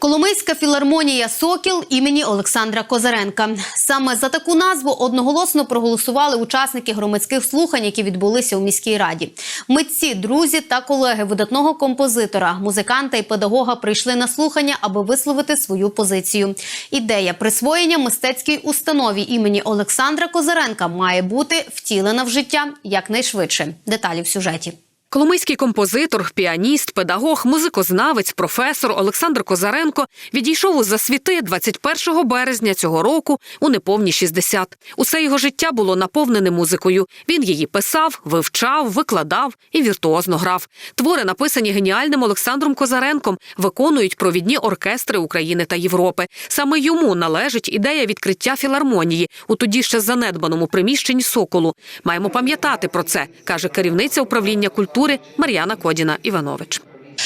Коломийська філармонія Сокіл імені Олександра Козаренка. Саме за таку назву одноголосно проголосували учасники громадських слухань, які відбулися у міській раді. Митці, друзі та колеги видатного композитора, музиканта і педагога прийшли на слухання, аби висловити свою позицію. Ідея присвоєння мистецькій установі імені Олександра Козаренка має бути втілена в життя якнайшвидше. Деталі в сюжеті. Коломийський композитор, піаніст, педагог, музикознавець, професор Олександр Козаренко відійшов у засвіти 21 березня цього року у неповні 60. Усе його життя було наповнене музикою. Він її писав, вивчав, викладав і віртуозно грав. Твори, написані геніальним Олександром Козаренком, виконують провідні оркестри України та Європи. Саме йому належить ідея відкриття філармонії у тоді ще занедбаному приміщенні Соколу. Маємо пам'ятати про це, каже керівниця управління культури Мар'яна Кодіна Іванович.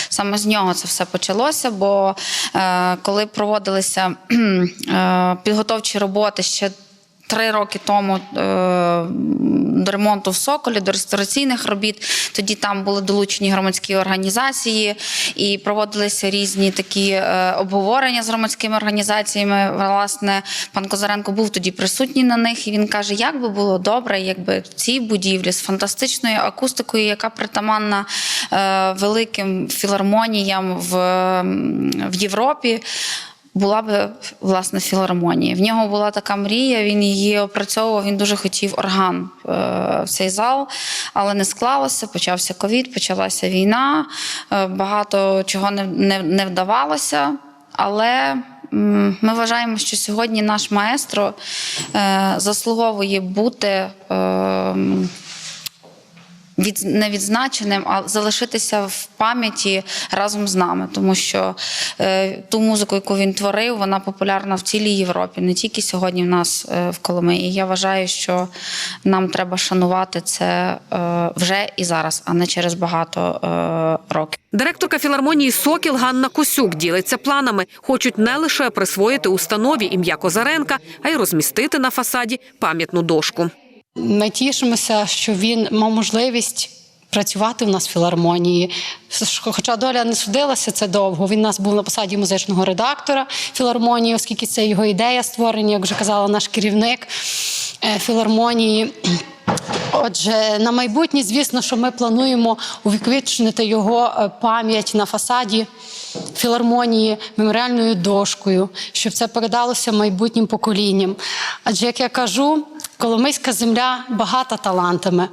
Саме з нього це все почалося. Бо е, коли проводилися е, підготовчі роботи ще три роки тому е, до ремонту в Соколі, до реставраційних робіт, тоді там були долучені громадські організації і проводилися різні такі е, обговорення з громадськими організаціями. Власне, пан Козаренко був тоді присутній на них, і він каже, як би було добре, якби в цій будівлі з фантастичною акустикою, яка притаманна е, великим філармоніям в, в Європі. Була б власне філармонія. В нього була така мрія. Він її опрацьовував. Він дуже хотів орган е, в цей зал, але не склалося. Почався ковід, почалася війна. е, Багато чого не, не, не вдавалося. Але ми вважаємо, що сьогодні наш маестро е, заслуговує бути. Від не відзначеним, а залишитися в пам'яті разом з нами, тому що е, ту музику, яку він творив, вона популярна в цілій Європі, не тільки сьогодні в нас е, в Коломиї. І я вважаю, що нам треба шанувати це е, вже і зараз, а не через багато е, років. Директорка філармонії Сокіл Ганна Косюк ділиться планами. Хочуть не лише присвоїти установі ім'я Козаренка, а й розмістити на фасаді пам'ятну дошку. Ми тішимося, що він мав можливість працювати в нас в філармонії. Хоча доля не судилася це довго. Він у нас був на посаді музичного редактора філармонії, оскільки це його ідея створення, як вже казала наш керівник е, філармонії. Отже, на майбутнє, звісно, що ми плануємо увіковічнити його е, пам'ять на фасаді філармонії меморіальною дошкою, щоб це передалося майбутнім поколінням. Адже, як я кажу, Коломийська земля багата талантами,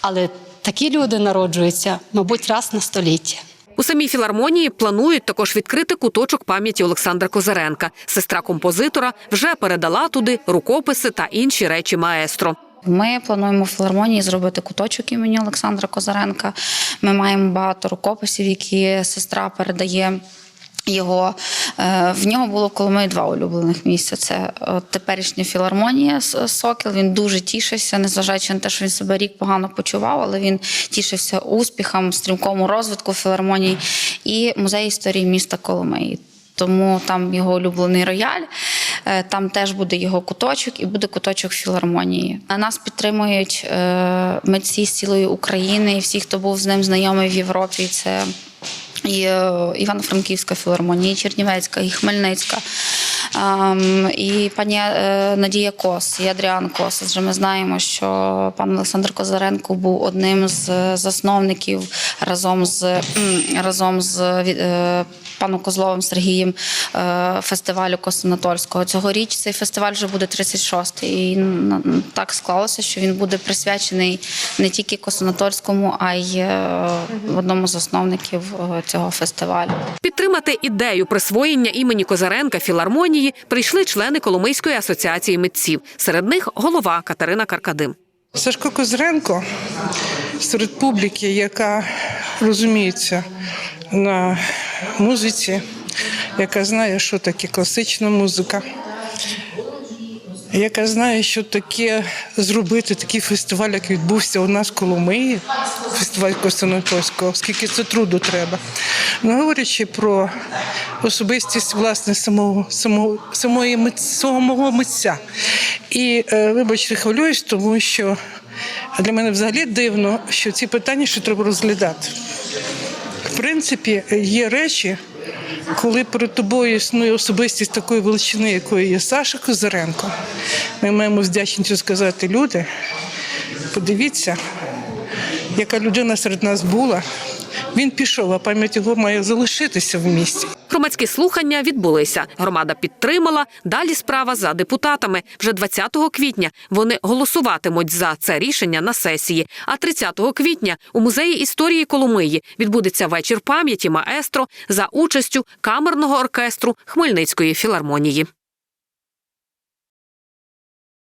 але такі люди народжуються, мабуть, раз на століття. У самій філармонії планують також відкрити куточок пам'яті Олександра Козаренка. Сестра композитора вже передала туди рукописи та інші речі маестро. Ми плануємо в філармонії зробити куточок імені Олександра Козаренка. Ми маємо багато рукописів, які сестра передає. Його Е, в нього було в Коломиї два улюблених місця. Це е, теперішня філармонія Сокіл. Він дуже тішився, незважаючи на те, що він себе рік погано почував, але він тішився успіхам, стрімкому розвитку філармонії і музей історії міста Коломиї. Тому там його улюблений рояль, е, там теж буде його куточок і буде куточок філармонії. А Нас підтримують митці з цілої України і всі, хто був з ним знайомий в Європі. Це і е, Івано-Франківська філармонія, і Чернівецька, і Хмельницька, ем, і пані е, Надія Кос, і Адріан Кос. Адже ми знаємо, що пан Олександр Козаренко був одним з засновників разом з разом з е, паном Козловим Сергієм е, фестивалю Косинатольського. Цьогоріч цей фестиваль вже буде 36-й. І так склалося, що він буде присвячений не тільки Косинатольському, а й е, одному з засновників е, цього фестивалю. Підтримати ідею присвоєння імені Козаренка філармонії прийшли члени Коломийської асоціації митців. Серед них голова Катерина Каркадим. Сашко Козренко серед публіки, яка розуміється на музиці, яка знає, що таке класична музика, яка знає, що таке зробити такий фестиваль, як відбувся у нас в Коломиї, фестиваль Костянопольського, скільки це труду треба. Ну, говорячи про особистість власне самого, самого, самої мит, самого митця. І, е, вибачте, хвилююсь, тому що для мене взагалі дивно, що ці питання ще треба розглядати. В принципі, є речі, коли перед тобою існує особистість такої величини, якою є Саша Козиренко, ми маємо з вдячністю сказати, люди, подивіться, яка людина серед нас була. Він пішов, а пам'ять його має залишитися в місті. Громадські слухання відбулися. Громада підтримала. Далі справа за депутатами. Вже 20 квітня вони голосуватимуть за це рішення на сесії. А 30 квітня у музеї історії Коломиї відбудеться вечір пам'яті маестро за участю камерного оркестру Хмельницької філармонії.